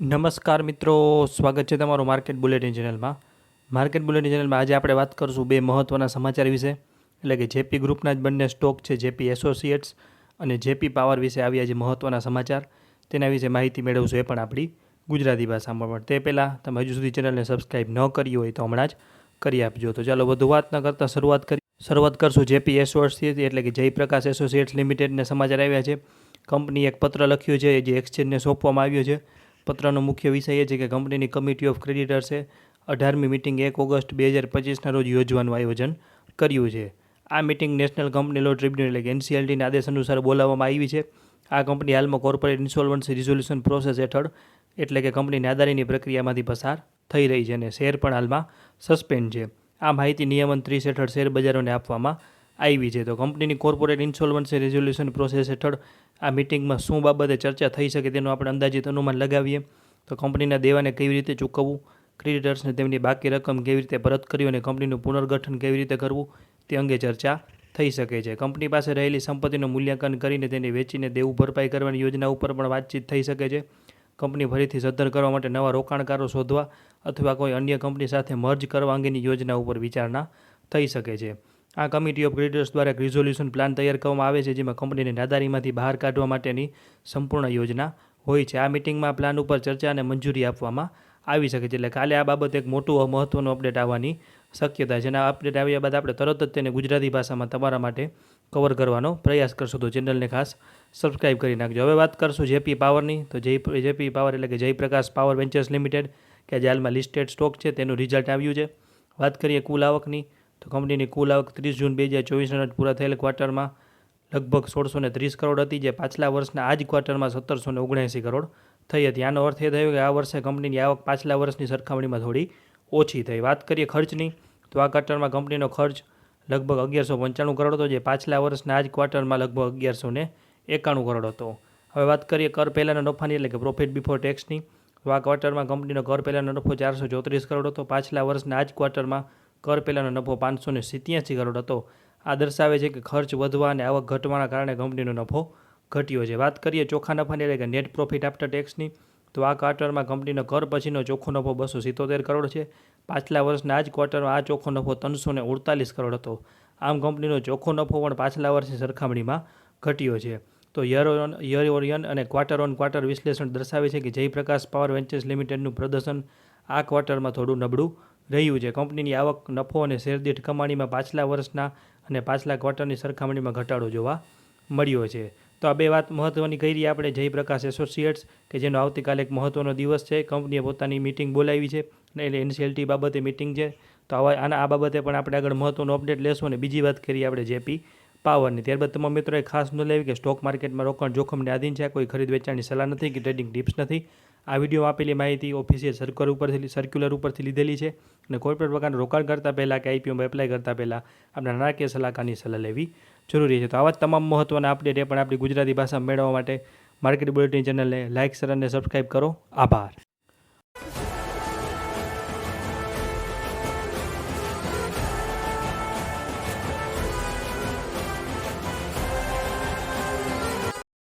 નમસ્કાર મિત્રો, સ્વાગત છે તમારું માર્કેટ બુલેટિન ચેનલમાં. માર્કેટ બુલેટિન ચેનલમાં આજે આપણે વાત કરીશું બે મહત્ત્વના સમાચાર વિશે, એટલે કે જેપી ગ્રુપના જ બંને સ્ટોક છે, જેપી એસોસિએટ્સ અને જેપી પાવર વિશે આવ્યા જે મહત્ત્વના સમાચાર. તેના વિશે માહિતી મેળવશું એ પણ આપણી ગુજરાતી ભાષામાં. પણ તે પહેલાં તમે હજુ સુધી ચેનલને સબસ્ક્રાઈબ ન કરી હોય તો હમણાં જ કરી આપજો. તો ચાલો વધુ વાત ન કરતાં શરૂઆત કરી. શરૂઆત કરશું જેપી એસોસિએટ એટલે કે જયપ્રકાશ એસોસિએટ્સ લિમિટેડને સમાચાર આવ્યા છે. કંપનીએ એક પત્ર લખ્યું છે, જે એક્સચેન્જને સોંપવામાં આવ્યો છે. પત્રનો મુખ્ય વિષય એ છે કે કંપનીની કમિટી ઓફ ક્રેડિટર્સે અઢારમી મિટિંગ એક ઓગસ્ટ બે હજાર પચીસના રોજ યોજવાનું આયોજન કર્યું છે. આ meeting national company law tribunal એટલે કે એનસીએલટીના આદેશ અનુસાર બોલાવવામાં આવી છે. આ કંપની હાલમાં કોર્પોરેટ ઇન્સોલ્વન્સી રિઝોલ્યુશન પ્રોસેસ હેઠળ એટલે કે કંપની નાદારીની પ્રક્રિયામાંથી પસાર થઈ રહી છે અને શેર પણ હાલમાં સસ્પેન્ડ છે. આ માહિતી નિયમન ત્રીસ હેઠળ શેર બજારોને આપવામાં આવી છે. તો કંપનીની કોર્પોરેટ ઇન્સોલ્વન્સી રેઝોલ્યુશન પ્રોસેસ હેઠળ આ મિટિંગમાં શું બાબતે ચર્ચા થઈ શકે તેનું આપણે અંદાજિત અનુમાન લગાવીએ. તો કંપનીના દેવાને કેવી રીતે ચૂકવવું, ક્રેડિટર્સને તેમની બાકી રકમ કેવી રીતે પરત કરવી અને કંપનીનું પુનર્ગઠન કેવી રીતે કરવું, તે અંગે ચર્ચા થઈ શકે છે. કંપની પાસે રહેલી સંપત્તિનું મૂલ્યાંકન કરીને તેને વેચીને દેવું ભરપાઈ કરવાની યોજના ઉપર પણ વાતચીત થઈ શકે છે. કંપની ફરીથી સદ્ધર કરવા માટે નવા રોકાણકારો શોધવા અથવા કોઈ અન્ય કંપની સાથે મર્જ કરવા અંગેની યોજના ઉપર વિચારણા થઈ શકે છે. આ કમિટી ઓફ ક્રેડિટર્સ દ્વારા એક રિઝોલ્યુશન પ્લાન તૈયાર કરવામાં આવે છે, જેમાં કંપનીને નાદારીમાંથી બહાર કાઢવા માટેની સંપૂર્ણ યોજના હોય છે. આ મિટિંગમાં પ્લાન ઉપર ચર્ચા અને મંજૂરી આપવામાં આવી શકે છે. એટલે કાલે આ બાબત એક મોટું મહત્ત્વનું અપડેટ આવવાની શક્યતા છે. અને અપડેટ આવ્યા બાદ આપણે તરત જ તેને ગુજરાતી ભાષામાં તમારા માટે કવર કરવાનો પ્રયાસ કરશું. તો ચેનલને ખાસ સબસ્ક્રાઇબ કરી નાખજો. હવે વાત કરશું જેપી પાવરની. તો જય જેપી પાવર એટલે કે જયપ્રકાશ પાવર વેન્ચર્સ લિમિટેડ, કે જે હાલમાં લિસ્ટેડ સ્ટોક છે, તેનું રિઝલ્ટ આવ્યું છે. વાત કરીએ કુલ આવકની. તો કંપનીની કુલ આવક ત્રીસ જૂન બે હજાર ચોવીસના પૂરા થયેલ ક્વાર્ટરમાં લગભગ સોળસો ને ત્રીસ કરોડ હતી, જે પાછલા વર્ષના આ જ ક્વાર્ટરમાં સત્તરસો ને ઓગણએંસી કરોડ થઈ હતી. આનો અર્થ એ થયો કે આ વર્ષે કંપનીની આવક પાછલા વર્ષની સરખામણીમાં થોડી ઓછી થઈ. વાત કરીએ ખર્ચની, તો આ ક્વાર્ટરમાં કંપનીનો ખર્ચ લગભગ અગિયારસો પંચાણું કરોડ હતો, જે પાછલા વર્ષના આ જ ક્વાર્ટરમાં લગભગ અગિયારસો ને એકાણું કરોડ હતો. હવે વાત કરીએ કર પહેલાંના નફાની, એટલે કે પ્રોફિટ બિફોર ટેક્સની તો આ ક્વાર્ટરમાં કંપનીનો કર પહેલાંનો નફો ચારસો ચોત્રીસ કરોડ હતો, પાછલા વર્ષના આ જ ક્વાર્ટરમાં કર પહેલાંનો નફો પાંચસો ને સિત્યાસી કરોડ હતો. આ દર્શાવે છે કે ખર્ચ વધવા અને આવક ઘટવાના કારણે કંપનીનો નફો ઘટ્યો છે. વાત કરીએ ચોખ્ખા નફાની એટલે કે નેટ પ્રોફિટ આફ્ટર ટેક્સની તો આ ક્વાર્ટરમાં કંપનીનો કર પછીનો ચોખ્ખો નફો બસો સિત્તોતેર કરોડ છે. પાછલા વર્ષના આ જ ક્વાર્ટરમાં આ ચોખ્ખો નફો ત્રણસો ને અડતાલીસ કરોડ હતો. આમ કંપનીનો ચોખ્ખો નફો પણ પાછલા વર્ષની સરખામણીમાં ઘટ્યો છે. તો યર ઓન યર ઓરિયન અને ક્વાર્ટર ઓન ક્વાર્ટર વિશ્લેષણ દર્શાવે છે કે જયપ્રકાશ પાવર વેન્ચર્સ લિમિટેડનું પ્રદર્શન આ ક્વાર્ટરમાં થોડું નબળું રહ્યું છે. કંપનીની આવક, નફો અને શેરદીઠ કમાણીમાં પાછલા વર્ષના અને પાછલા ક્વાર્ટરની સરખામણીમાં ઘટાડો જોવા મળ્યો છે. તો આ બે વાત મહત્ત્વની કરી આપણે. જયપ્રકાશ એસોસિએટ્સ, કે જેનો આવતીકાલે એક મહત્ત્વનો દિવસ છે. કંપનીએ પોતાની મિટિંગ બોલાવી છે એટલે એનસીએલટી બાબતે મિટિંગ છે. તો આવા, આના, આ બાબતે પણ આપણે આગળ મહત્ત્વનો અપડેટ લેશું અને બીજી વાત કરીએ આપણે જેપી પાવરની. ત્યારબાદ તમામ મિત્રોએ ખાસ નોંધ લેવી કે સ્ટોક માર્કેટમાં રોકાણ જોખમને આધીન છે. કોઈ ખરીદ વેચાણની સલાહ નથી કે ટ્રેડિંગ ટિપ્સ નથી. આ વિડીયોમાં આપેલી માહિતી ઓફિસિયલ સર્કલ ઉપરથી સર્ક્યુલર ઉપરથી લીધેલી છે અને કોઈપણ પ્રકારનું રોકાણ કરતાં પહેલાં કે આઈપીઓમાં એપ્લાય કરતાં પહેલાં આપણા નાણાકીય સલાહકારની સલાહ લેવી જરૂરી છે. તો આવા તમામ મહત્ત્વના અપડેટ એ પણ આપણી ગુજરાતી ભાષામાં મેળવવા માટે માર્કેટ બુલેટિન ચેનલને લાઇક શેર અને સબસ્ક્રાઈબ કરો. આભાર.